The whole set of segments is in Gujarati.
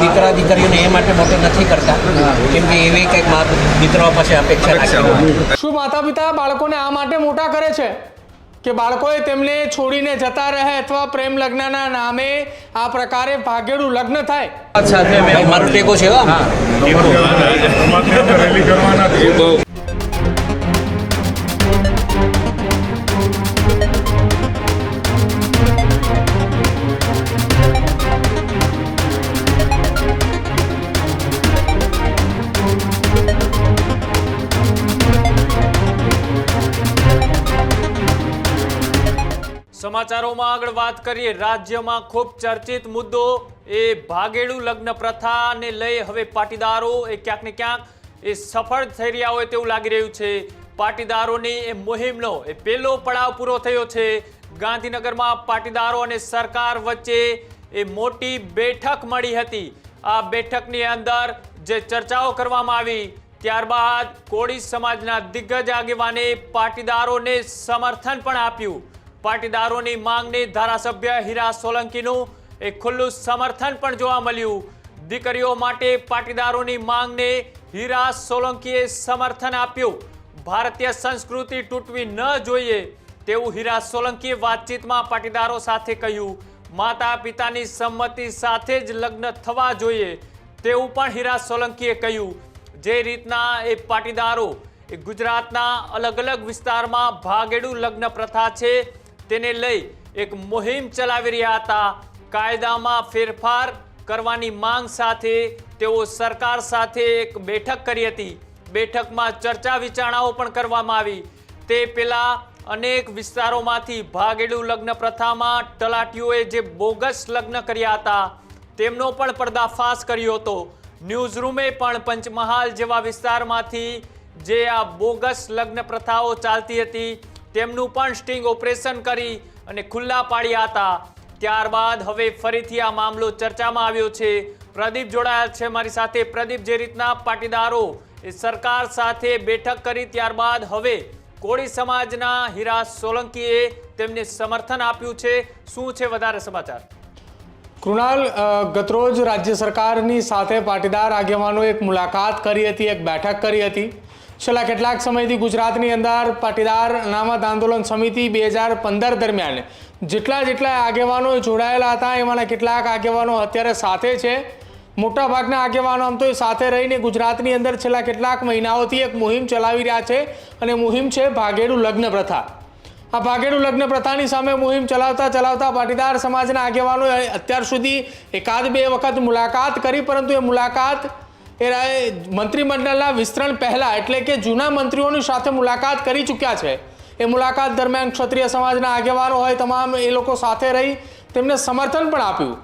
દીકરા દીકરીઓને એ માટે મોટો નથી કરતા. કેમ કે એવી કંઈક મા દીકરાઓ પાસે અપેક્ષા રાખી શું માતા પિતા બાળકોને આ માટે મોટા કરે છે? કે બાળકોએ તેમને છોડીને જતા રહે અથવા પ્રેમ લગ્નના નામે આ પ્રકારે ભાગેડું લગ્ન થાય? સાથે મારો ટેકો છે સમાચારોમાં આગળ વાત કરીએ. રાજ્યમાં ખૂબ ચર્ચિત મુદ્દો એ ભાગેડુ લગ્ન પ્રથાને લઈ હવે પાટીદારો એ ક્યાંક ને ક્યાંક એ સફળ થઈ રહ્યા હોય તેવું લાગી રહ્યું છે. પાટીદારોની એ મુહિમનો એ પહેલો પડાવ પૂરો થયો છે. ગાંધીનગરમાં પાટીદારો અને સરકાર વચ્ચે એ મોટી બેઠક મળી હતી. આ બેઠકની અંદર જે ચર્ચાઓ કરવામાં આવી, ત્યારબાદ કોળી સમાજના દિગ્ગજ આગેવાને પાટીદારોને સમર્થન પણ આપ્યું. પાટીદારોની માંગને ધારાસભ્ય હીરા સોલંકીનું એ ખુલ્લું સમર્થન પણ જોવા મળ્યું. દીકરીઓ માટે પાટીદારોની માંગને હીરા સોલંકીએ સમર્થન આપ્યું. ભારતીય સંસ્કૃતિ તૂટવી ન જોઈએ તેવું હીરા સોલંકીએ વાતચીતમાં પાટીદારો સાથે કહ્યું. માતા પિતાની સંમતિ સાથે જ લગ્ન થવા જોઈએ તેવું પણ હીરા સોલંકીએ કહ્યું. જે રીતના એ પાટીદારો એ ગુજરાતના અલગ અલગ વિસ્તારમાં ભાગેડું લગ્ન પ્રથા છે તેને લઈ એક મુહિમ ચલાવી રહ્યા હતા. કાયદામાં ફેરફાર કરવાની માંગ સાથે તેઓ સરકાર સાથે એક બેઠક કરી હતી. બેઠકમાં ચર્ચા વિચારણાઓ પણ કરવામાં આવી. તે પહેલાં અનેક વિસ્તારોમાંથી ભાગેડું લગ્ન પ્રથામાં તલાટીઓએ જે બોગસ લગ્ન કર્યા હતા, તેમનો પણ પર્દાફાશ કર્યો હતો. ન્યૂઝરૂમે પણ પંચમહાલ જેવા વિસ્તારમાંથી જે આ બોગસ લગ્ન પ્રથાઓ ચાલતી હતી તેમનું પણ સ્ટિંગ ઓપરેશન કરી અને ખુલ્લા પાડ્યા હતા. ત્યારબાદ હવે ફરીથી આ મામલો ચર્ચામાં આવ્યો છે. પ્રદીપ જોડાયેલ છે મારી સાથે. પ્રદીપ, જે રીતના પાટીદારો એ સરકાર સાથે બેઠક કરી ત્યારબાદ હવે કોળી સમાજના હીરા સોલંકીએ તેમને સમર્થન આપ્યું છે. શું છે વધારે સમાચાર? કૃણાલ ગતરોજ રાજ્ય સરકારની સાથે પાટીદાર આગેવાનો એક મુલાકાત કરી હતી, એક બેઠક કરી હતી. છેલ્લા કેટલાક સમયથી ગુજરાતની અંદર પાટીદાર અનામત આંદોલન સમિતિ બે હજાર પંદર દરમિયાન જેટલા જેટલા આગેવાનો જોડાયેલા હતા, એમાંના કેટલાક આગેવાનો અત્યારે સાથે છે. મોટાભાગના આગેવાનો આમ તો એ સાથે રહીને ગુજરાતની અંદર છેલ્લા કેટલાક મહિનાઓથી એક મુહિમ ચલાવી રહ્યા છે અને મુહિમ છે ભાગેડુ લગ્ન પ્રથા. આ ભાગેડુ લગ્ન પ્રથાની સામે મુહિમ ચલાવતા ચલાવતા પાટીદાર સમાજના આગેવાનોએ અત્યાર સુધી એકાદ બે વખત મુલાકાત કરી, પરંતુ એ મુલાકાત એ મંત્રીમંડળના વિસ્તરણ પહેલાં એટલે કે જૂના મંત્રીઓની સાથે મુલાકાત કરી ચૂક્યા છે. એ મુલાકાત દરમિયાન ક્ષત્રિય સમાજના આગેવાનો હોય, તમામ એ લોકો સાથે રહી તેમને સમર્થન પણ આપ્યું.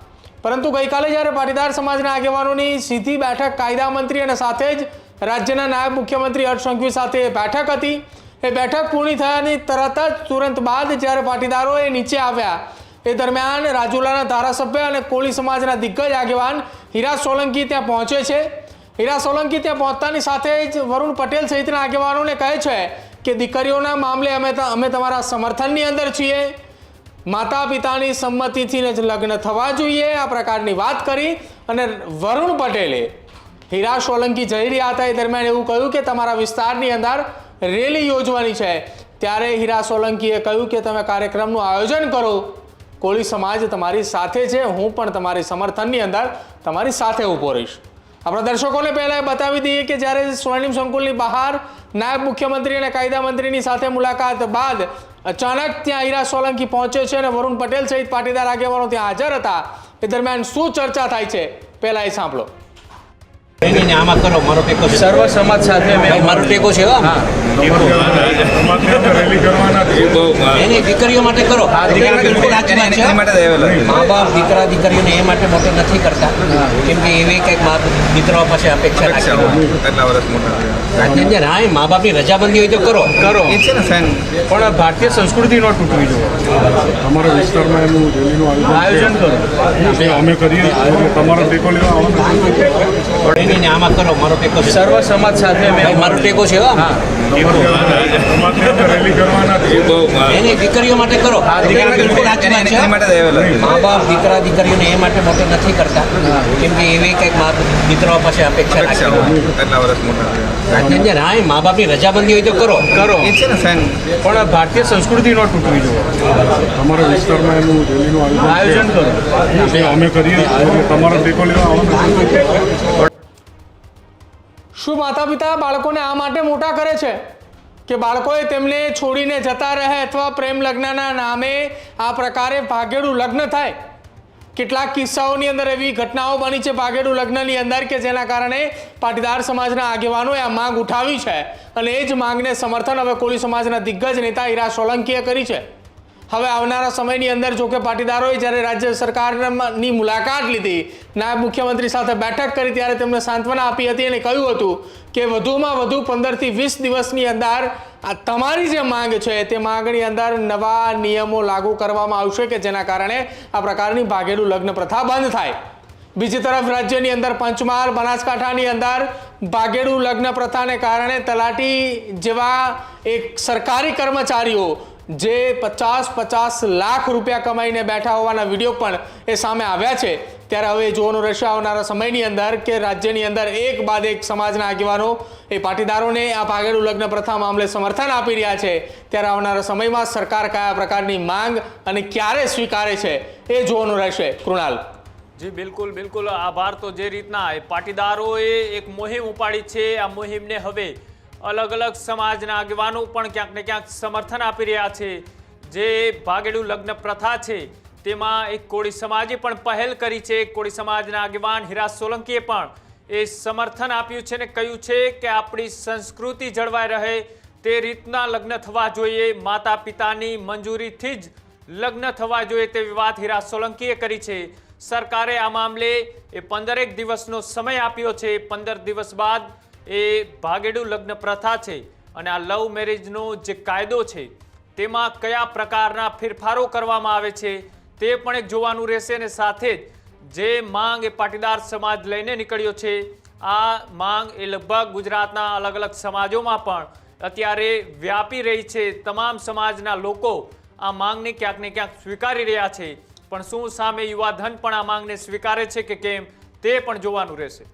પરંતુ ગઈકાલે જ્યારે પાટીદાર સમાજના આગેવાનોની સીધી બેઠક કાયદા મંત્રી અને સાથે જ રાજ્યના નાયબ મુખ્યમંત્રી હર્ષ સંઘવી સાથે બેઠક હતી. એ બેઠક પૂર્ણ થયાની તરત જ તુરંત બાદ જ્યારે પાટીદારો એ નીચે આવ્યા. એ દરમિયાન રાજુલાના ધારાસભ્ય અને કોળી સમાજના દિગ્ગજ આગેવાન હીરા સોલંકી ત્યાં પહોંચે છે. હીરા સોલંકી ત્યાં પહોંચતાની સાથે જ વરુણ પટેલ સહિતના આગેવાનોને કહે છે કે દીકરીઓના મામલે અમે ત- અમે તમારા સમર્થનની અંદર છીએ. માતા પિતાની સંમતિથી જ લગ્ન થવા જોઈએ, આ પ્રકારની વાત કરી અને વરુણ પટેલે હીરા સોલંકી જઈ રહ્યા હતા એ દરમિયાન એવું કહ્યું કે તમારા વિસ્તારની અંદર રેલી યોજવાની છે. ત્યારે હીરા સોલંકીએ કહ્યું કે તમે કાર્યક્રમનું આયોજન કરો. કોળી સમાજ તમારી સાથે છે, હું પણ તમારી સમર્થનની અંદર તમારી સાથે ઊભો રહીશ. આપણા દર્શકોને પહેલાં બતાવી દઈએ કે જ્યારે સ્વર્ણિમ સંકુલની બહાર નાયબ મુખ્યમંત્રી અને કાયદા મંત્રીની સાથે મુલાકાત બાદ અચાનક ત્યાં હીરા સોલંકી પહોંચે છે અને વરુણ પટેલ સહિત પાટીદાર આગેવાનો ત્યાં હાજર હતા. એ દરમિયાન શું ચર્ચા થાય છે? પહેલાં એ સાંભળો. આમાં કરો મારો ટેકો સર્વ સમાજ સાથે મારો ટેકો છે દીકરીઓ માટે કરો. મા બાપ દીકરા દીકરીઓને એ માટે મોટો નથી કરતા. કેમ કે એવી કંઈક મા દીકરાઓ પાસે અપેક્ષા રાખી હા મા બાપની રજાબંધી હોય તો કરો. કરો. એ છે ને ફેન. પણ ભારતીય સંસ્કૃતિ ન તૂટવી જોઈએ. અમારા વિસ્તારમાં એનું રેલીનું આયોજન આયોજન કરો. અમે કરીએ તમારો ટેકો લેવા નહીં, આમાં કરો મારો ટેકો છે. સર્વ સમાજ સાથે મેં મારો ટેકો છે નહીં, દીકરીઓ માટે કરો. એની. મા બાપ દીકરા દીકરીઓને એ માટે મોટો નથી કરતા. કેમ કે એવી કંઈક મા દીકરાઓ પાસે અપેક્ષા રાખે હા એ મા બાપની રજાબંધી હોય તો કરો. કરો. એ છે ને સાઈન પણ ભારતીય સંસ્કૃતિ ન તૂટવી જોઈએ અમારા વિસ્તારમાં એનું રેલીનું આયોજન કરો. અમે કરીએ તમારો ટેકો લેવા આવવાનું શું માતા પિતા બાળકોને આ માટે મોટા કરે છે? કે બાળકોએ તેમને છોડીને જતા રહે અથવા પ્રેમ લગ્નના નામે આ પ્રકારે ભાગેડું લગ્ન થાય? કેટલાક કિસ્સાઓની અંદર એવી ઘટનાઓ બની છે ભાગેડું લગ્નની અંદર કે જેના કારણે પાટીદાર સમાજના આગેવાનોએ આ માંગ ઉઠાવી છે અને એ જ માંગને સમર્થન હવે કોળી સમાજના દિગ્ગજ નેતા ઈરા સોલંકીએ કરી છે. હવે આવનારા સમયની અંદર જો કે પાટીદારોએ જ્યારે રાજ્ય સરકારની મુલાકાત લીધી, નાયબ મુખ્યમંત્રી સાથે બેઠક કરી ત્યારે તેમને સાંત્વના આપી હતી અને કહ્યું હતું કે વધુમાં વધુ પંદરથી વીસ દિવસની અંદર આ તમારી જે માંગ છે તે માંગની અંદર નવા નિયમો લાગુ કરવામાં આવશે કે જેના કારણે આ પ્રકારની ભાગેડું લગ્ન પ્રથા બંધ થાય. બીજી તરફ રાજ્યની અંદર પંચમહાલ, બનાસકાંઠાની અંદર ભાગેડું લગ્ન પ્રથાને કારણે તલાટી જેવા એક સરકારી કર્મચારીઓ જે પચાસ પચાસ લાખ રૂપિયા કમાઈને બેઠા હોવાના વીડિયો પણ એ સામે આવ્યા છે. ત્યારે હવે જોવાનું રહેશે આવનારા સમયની અંદર કે રાજ્યની અંદર એક બાદ એક સમાજના આગેવાનો, એ પાટીદારોને આ ભાગેડું લગ્ન પ્રથા મામલે સમર્થન આપી રહ્યા છે. ત્યારે આવનારા સમયમાં સરકાર કયા પ્રકારની માંગ અને ક્યારે સ્વીકારે છે એ જોવાનું રહેશે. કૃણાલ. જી, બિલકુલ બિલકુલ. આભાર તો જે રીતના. પાટીદારોએ એક મુહિમ ઉપાડી છે. આ મુહિમને હવે અલગ અલગ સમાજના આગેવાનો પણ ક્યાંક ને ક્યાંક સમર્થન આપી રહ્યા છે. જે ભાગેડું લગ્ન પ્રથા છે, તેમાં એક કોળી સમાજે પણ પહેલ કરી છે. કોળી સમાજના આગેવાન હિરા સોલંકીએ પણ એ સમર્થન આપ્યું છે ને કહ્યું છે કે આપણી સંસ્કૃતિ જળવાઈ રહે, તે રીતના લગ્ન થવા જોઈએ. માતા પિતાની મંજૂરીથી જ લગ્ન થવા જોઈએ તેવી વાત હીરા સોલંકીએ કરી છે. સરકારે આ મામલે એ પંદરેક દિવસનો સમય આપ્યો છે. પંદર દિવસ બાદ એ ભાગેડું લગ્ન પ્રથા છે અને આ લવ મેરેજનો જે કાયદો છે, તેમાં કયા પ્રકારના ફેરફારો કરવામાં આવે છે, તે પણ એક જોવાનું રહેશે અને સાથે જ જે માંગ એ પાટીદાર સમાજ લઈને નીકળ્યો છે, આ માંગ એ લગભગ ગુજરાતના અલગ અલગ સમાજોમાં પણ અત્યારે વ્યાપી રહી છે. તમામ સમાજના લોકો આ માંગને ક્યાંક ને ક્યાંક સ્વીકારી રહ્યા છે. પણ શું સામે યુવા ધન પણ આ માંગને સ્વીકારે છે કે કેમ, તે પણ જોવાનું રહેશે.